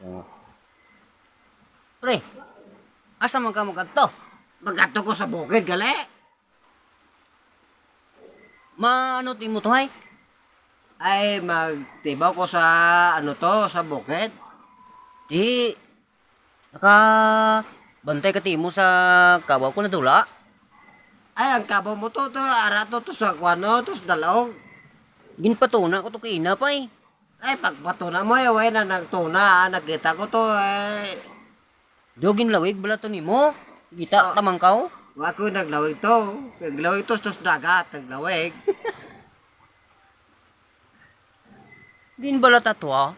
So, pre, asa man ka mo kadto? Magato ko sa bukid, gali. Maano ti mo to hay? Ay, magtibaw ko sa, ano to, sa bukid. Di, naka, bantay ka mo sa kabaw ko na dula. Ay, ang kabo mo to, to, ara to, to sa kwano, to sa dalawang. Ginpatuna ko to kina pa eh. Ay, pagpatuna mo, eh, way na nagtuna, ah, nakita ko to, eh. Do ginlawig bala to nimo. Oh. Kita tamang ka Ako naglawig to. Naglawig to sa dagat, naglawig. Din bala tatwa.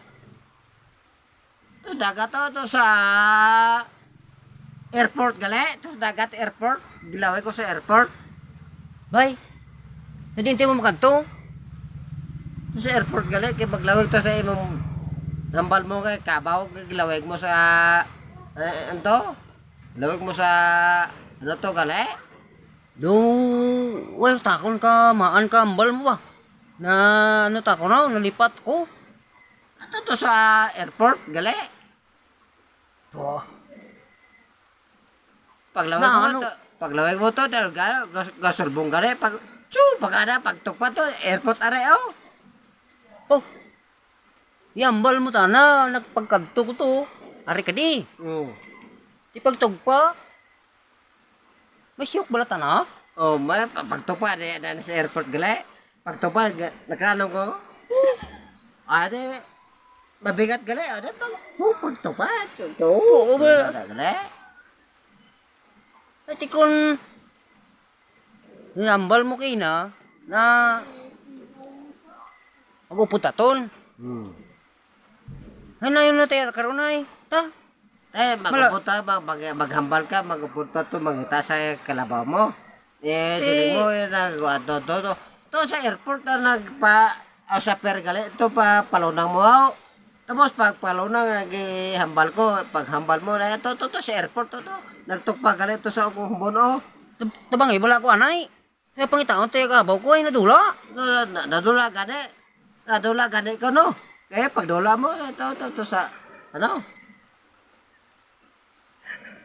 To sa dagat to, to sa airport, gali. To sa dagat, airport. Gilawig ko sa airport. Bay, sa dinte mo makadto? Sa airport, gali. Kaya maglawig to sa imong hambal mo kay kabaw, kay gilawig mo sa, eh, ano Gilawig mo sa, ano to, gali? Do, well, takon ka, maan ka, ambal mo ba? Na, ano takon na, nalipat ko. Ato to sa airport, gali. To. Paglawig Na, mo ano? to, paglawig mo to, dahil gano, gas- gasulbong gali, pag, tsu, pag ana, pagtukpa to, airport are, oh. Oh, yambal mo tana, nagpagkadto ko to. Ari ka di, Oh. di pagtugpa. May siyok bala tana? Oh, may pa- pagtukpa, di, na, sa airport gali. Pagtukpa, ga- nagkano ko, ade, mabigat gali, ade, pag, oh, pagtukpa, to, Oo, ba? gali. At ikon, yambal mo kina, na, maguputaton. Hmm. Ano yun na tayo karon ay? Ta? Eh, magpunta, mag, mag, maghambal ka, magpunta to, mangita sa kalabaw mo. Eh, Ti- sili mo, eh, to, to, to. To sa airport na nagpa, o sa pergali, to pa palunang mo, aw. Tapos pag palunang, hambal ko, pag hambal mo, na to, to, to, sa airport, to, to. Nagtukpa to sa akong humbon, oh. Tab- Tabang wala ko anay. Kaya pangitaon tayo kabaw ko ay nadula. Na, na, nadula gani. Nadula gani ko, no. Kaya pag dula mo, eh, to, to, to, sa, ano,